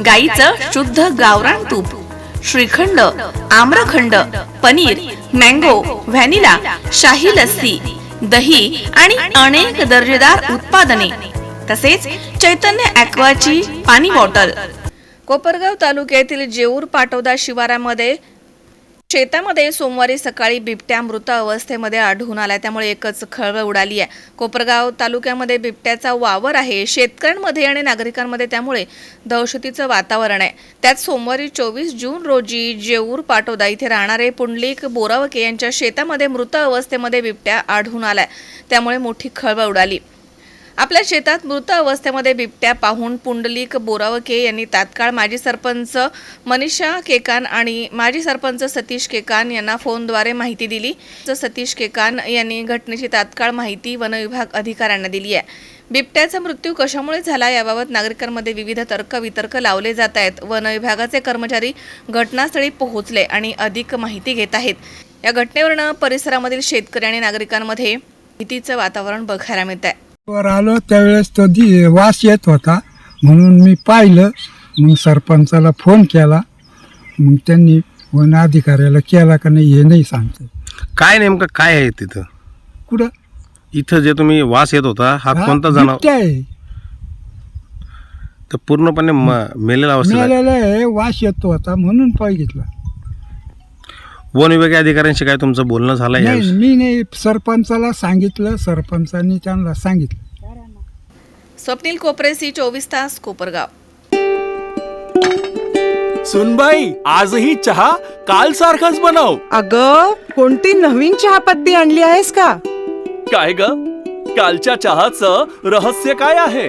गाईचं शुद्ध गावरान तूप श्रीखंड आम्रखंड पनीर मँगो व्हॅनिला शाही लस्सी दही आणि अनेक दर्जेदार उत्पादने. तसेच चैतन्य ॲक्वाची पाणी बॉटल. कोपरगाव तालुक्यातील जेऊर पाटोदा शिवारामध्ये शेतामध्ये सोमवारी सकाळी बिबट्या मृत अवस्थेमध्ये आढळून आला त्यामुळे एकच खळबळ उडाली आहे. कोपरगाव तालुक्यामध्ये बिबट्याचा वावर आहे. शेतकऱ्यांमध्ये आणि नागरिकांमध्ये त्यामुळे दहशतीचं वातावरण आहे. त्यात सोमवारी चोवीस जून रोजी जेऊर पाटोदा इथे राहणारे पुंडलिक बोरावके यांच्या शेतामध्ये मृत अवस्थेमध्ये बिबट्या आढळून आलाय. त्यामुळे मोठी खळबळ उडाली. आपल्या शेतात मृत अवस्थेमध्ये बिबट्या पाहून पुंडलिक बोरावके यांनी तात्काळ माजी सरपंच मनीषा केकान आणि माजी सरपंच सतीश केकान यांना फोनद्वारे माहिती दिली. सतीश केकान यांनी घटनेची तात्काळ माहिती वनविभाग अधिकाऱ्यांना दिली आहे. बिबट्याचा मृत्यू कशामुळे झाला याबाबत नागरिकांमध्ये विविध तर्क वितर्क लावले जात आहेत. वन विभागाचे कर्मचारी घटनास्थळी पोहोचले आणि अधिक माहिती घेत आहेत. या घटनेवरनं परिसरामधील शेतकरी आणि नागरिकांमध्ये भीतीचं वातावरण बघायला मिळत आहे वर आलो त्यावेळेस तो दि वास येत होता. म्हणून मी पाहिलं. मग सरपंचाला फोन केला. मग त्यांनी वन अधिकाऱ्याला केला का नाही हे नाही सांगते काय नेमकं काय आहे तिथं? कुठं? इथं जे तुम्ही वास येत होता हा कोणता बिबट्या आहे. तर पूर्णपणे म- मेलेला अवस्थेत आहे. मिळालेला आहे वास येतो होता म्हणून बघितला वन विभागीय अधिकाऱ्यांशी काय तुमचं बोलणं झालं नाही आहे मी नाही सरपंचाला सांगितलं सरपंचांनी त्यांना सांगितलं. स्वप्नील कोपरेसी चोवीस तास कोपरगाव. सुनबाई आजही चहा काल सारखाच बनव. अग कोणती नवीन चहापत्ती आणली आहेस का? काय ग? कालच्या चहाचं रहस्य काय आहे?